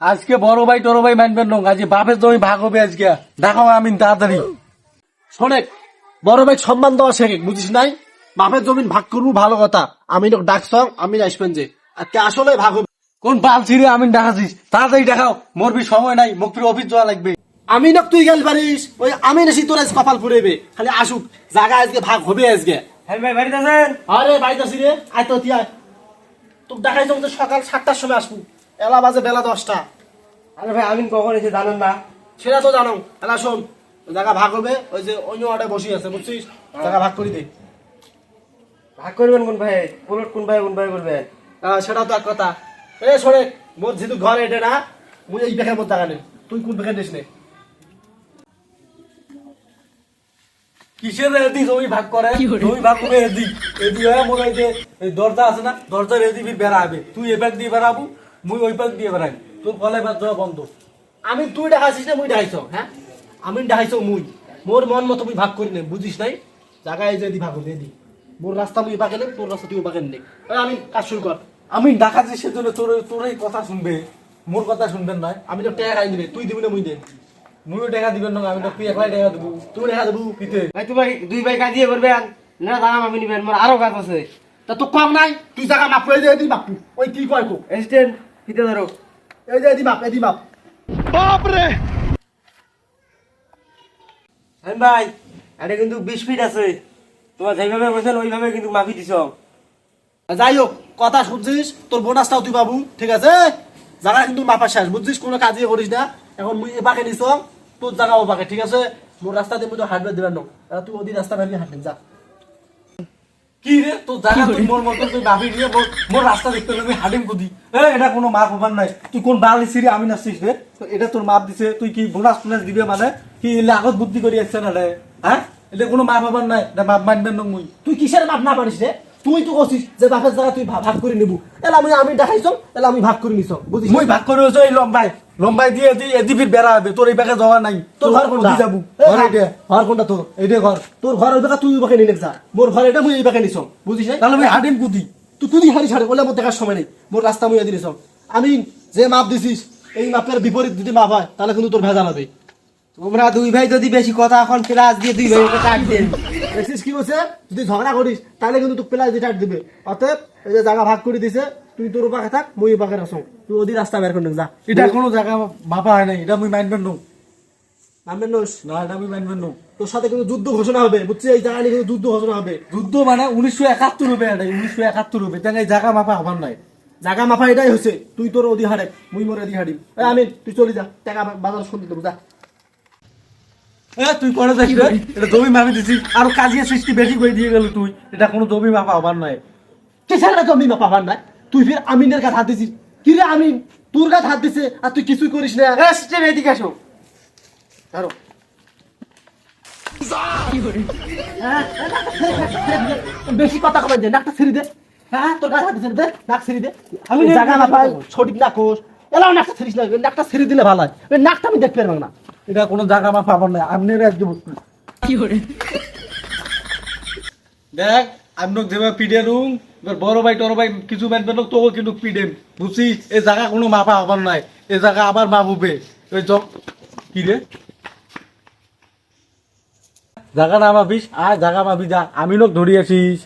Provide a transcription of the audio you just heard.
আজকে বড় ভাই তোর ভাই মানবেন নং। আজকে বাপের জমি ভাগ হবে আজকে। দেখো আমি তাড়াতাড়ি। শোনেক বড় ভাই সম্মান দেওয়া শেখে বুঝিস নাই? বাপের জমিন ভাগ করব ভালো কথা। আমি লোক ডাকছ আমি আসবেন যে। আজকে আসলে ভাগ হবে। কোন বাল ছিঁড়ে আমি দেখাছিস তাড়াতাড়ি দেখাও মোরবি সময় নাই মুক্তির অফিস যাওয়া লাগবে। আমি নক তুই গেল পারিস ওই আমি নাসি তোর আজ কপাল পুরেবে খালি আসুক জায়গা আজকে ভাগ হবে আজকে। হ্যাঁ ভাই বাড়িতে আছেন? আরে বাইতে আছি রে। আয় তো তিয়া তোকে দেখাই যাব তো সকাল সাতটার সময় আসব। এলা বাজে বেলা দশটা। আরে ভাই আমিন কখন এসে জানেন না? সেটা তো জানো এলা শোন জায়গা ভাগ হবে ওই যে অন্য অর্ডে বসে আছে বুঝছিস? জায়গা ভাগ করে দে। ভাগ করবেন কোন ভাই? পুলট কোন ভাই কোন ভাই করবেন? সেটা তো এক কথা। এ শোনে মোর যেহেতু ঘর এটা না মুই এই বেখার মধ্যে টাকা তুই কোন বেখার নিস নে? কিসের এদি জমি ভাগ করে জমি ভাগ করে এদি এদি হয়ে মনে হয় যে দরজা আছে না দরজা ফির বেড়া হবে তুই এ পাক দিয়ে বেড়াবো মুই ওই পাক দিয়ে বেড়াই। তোর ফলে বাদ যাওয়া বন্ধ। আমি তুই দেখাইছিস না মুই দেখাইছ হ্যাঁ? আমি দেখাইছ মুই। মোর মন মতো মুই ভাগ করি নে বুঝিস নাই? জায়গায় যে দি ভাগ হবে দি। মোর রাস্তা মুই বাঁকে নে তোর রাস্তা তুই বাঁকে নে এই আমি কাজ শুরু কর। আমি ডাকাতি সেজন্য তোর তোর এই কথা শুনবে মোর কথা শুনবেন নয় আমি তো টাকা খাই দিবে তুই দিবি না মুই দে। মুইও টাকা দিবেন না আমি তো তুই একলাই টাকা দেবো। তুই দেখা দেবু। পিতে ভাই তুই ভাই দুই ভাই কাজিয়ে করবেন না দাম আমি নিবেন মোর আরও কাজ আছে। তা তো কম নাই? তুই জায়গা মাপ করে দে দি বাপু। ওই কি কয় কো এসিস্ট্যান্ট ফিতে ধরো। এই যে এদি মাপ হ্যাঁ ভাই এটা কিন্তু বিশ ফিট আছে। তোমার যেভাবে বলছেন ওইভাবে কিন্তু মাফি দিছ। যাই হোক কথা শুনছিস তোর বোনাসটাও তুই পাবু ঠিক আছে? জায়গা কিন্তু মাপা শেষ বুঝছিস? কোনো কাজই করিস না। এখন মুই এবাকে নিছ তোর জায়গা ওবাকে ঠিক আছে? মোর রাস্তা দিয়ে মুই তো হাঁটবে দিবেন না। তুই ওদি রাস্তা ভাবি হাঁটেন যা। কি রে? তোর জায়গা তুই মোর মতো তুই ভাবি নিয়ে মোর মোর রাস্তা দেখতে হবে হাডিম কুদি। এ এটা কোনো মাপ হবার নাই। তুই কোন বাল সিরি আমি নাচিস রে তো এটা তোর মাপ দিছে। তুই কি বোনাস টোনাস দিবে মানে? কি এলে আগত বুদ্ধি করে আসছে না রে হ্যাঁ এটা কোনো মাপ হবার নাই। এটা মাপ মানবেন না মুই। তুই কিসের মাপ না পারিস রে? তুই তো কছিস যে বাপের জায়গা তুই ভাগ করে নিবু। এলা আমি আমি দেখাইছ এলা আমি ভাগ করে নিছ বুঝিস মুই ভাগ করে এই লম্বাই। লম্বাই দিয়ে দি এদি ফির বেড়া হবে তোর এই ব্যাগে যাওয়া নাই। তোর ঘর কোনটা? যাব। ঘর এটা ঘর কোনটা তোর? এইটা ঘর। তোর ঘর ওই তুই ওই বাকে নিলে যা। মোর ঘর এটা মুই এই বাকে নিছ বুঝিস তাহলে মুই হাডিম কুদি। তুই তুই হারি ছাড়ে ওলে আমার দেখার সময় নেই। মোর রাস্তা মুই দিলিস আমি যে মাপ দিছিস এই মাপের বিপরীত যদি মাপ হয় তাহলে কিন্তু তোর ভেজাল হবে। তোমরা দুই ভাই যদি বেশি কথা এখন প্লাস দিয়ে দুই ভাই কাট দেন দেখছিস কি বলছে? যদি ঝগড়া করিস তাহলে কিন্তু তুই প্লাস দিয়ে দিবে। অতএব এই যে জায়গা ভাগ করে দিছে তুই তোর পাখে থাক মুই পাখে আসো তুই ওদি রাস্তা বের করে যা। এটা কোনো জায়গা মাপা হয় নাই এটা মুই মানবেন না নামবেন নোস? না এটা মুই মানবেন না তোর সাথে কিন্তু যুদ্ধ ঘোষণা হবে বুঝছিস? এই জায়গা নিয়ে কিন্তু যুদ্ধ ঘোষণা হবে। যুদ্ধ মানে উনিশশো একাত্তর রুপে এটা উনিশশো একাত্তর তাই এই জায়গা মাপা হবার নাই। জায়গা মাফা এটাই হচ্ছে তুই তোর ওদি হারে মুই মোর হারিম আমি তুই চলে যা টাকা বাজার শুনতে দেবো যা। তুই করে যাস রে এটা জমি মাপি দিছি। আর কাজিয়া সৃষ্টি বেশি করে দিয়ে গেল তুই। এটা কোনো জমি মাপা নাই। কিসের না জমি মাপা পার নাই? তুই ফির আমিনের কাছে হাত দিছিস। কি রে আমিন? তোর কাছে হাত দিছে আর তুই কিছুই করিস না। এদিকে আসো। ধরো। বেশি কথা কমাই দে নাকটা ছেড়ে দে। হ্যাঁ তোর কাছে হাত দিছে দে নাক ছেড়ে দে। আমি জায়গা না পাই সঠিক না কোষ এলাও নাকটা ছেড়িস না নাকটা ছেড়ে দিলে ভালো হয়। নাকটা আমি দেখতে পারব না। এটা কোনো জায়গা মাপা হবার নাই। আপনি একদম দেখ আমি যেভাবে পিডে রুম এবার বড় ভাই টর ভাই কিছু মানবে না তোকে কিন্তু পিডেম বুঝছিস এই জায়গা কোনো মাপা হবার নাই। এই জায়গা আবার মাপ হবে ওই জ কি রে? জায়গা না মাপিস আর জায়গা মাপি যা আমি লোক ধরি আসিস